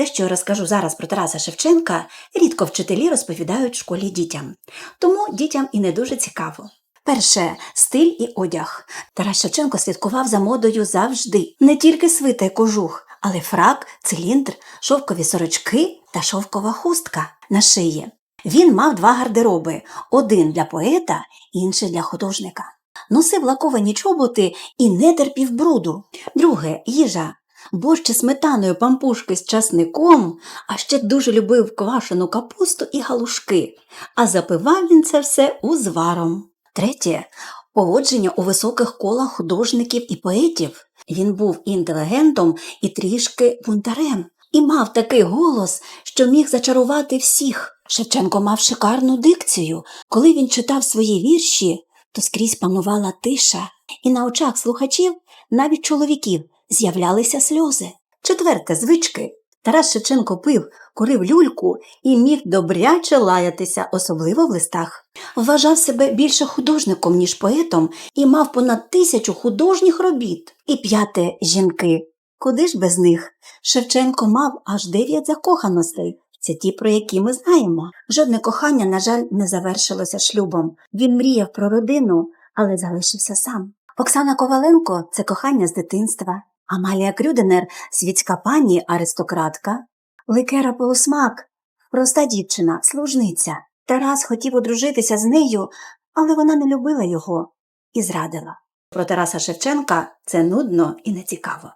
Те, що я розкажу зараз про Тараса Шевченка, рідко вчителі розповідають в школі дітям, тому дітям і не дуже цікаво. Перше стиль і одяг. Тарас Шевченко слідкував за модою завжди. Не тільки свита й кожух, але фрак, циліндр, шовкові сорочки та шовкова хустка на шиї. Він мав два гардероби: один для поета, інший для художника. Носив лаковані чоботи і не терпів бруду. Друге їжа. Борщ сметаною пампушки з часником, а ще дуже любив квашену капусту і галушки, а запивав він це все узваром. Третє поводження у високих колах художників і поетів. Він був інтелігентом і трішки бунтарем, і мав такий голос, що міг зачарувати всіх. Шевченко мав шикарну дикцію. Коли він читав свої вірші, то скрізь панувала тиша, і на очах слухачів, навіть чоловіків, з'являлися сльози. Четверте звички. Тарас Шевченко пив, курив люльку і міг добряче лаятися, особливо в листах. Вважав себе більше художником, ніж поетом, і мав понад тисячу художніх робіт. І п'яте жінки. Куди ж без них? Шевченко мав аж дев'ять закоханостей. Це ті, про які ми знаємо. Жодне кохання, на жаль, не завершилося шлюбом. Він мріяв про родину, але залишився сам. Оксана Коваленко це кохання з дитинства. Амалія Крюденер світська пані аристократка. Ликера Полусмак проста дівчина, служниця. Тарас хотів одружитися з нею, але вона не любила його і зрадила. Про Тараса Шевченка це нудно і нецікаво.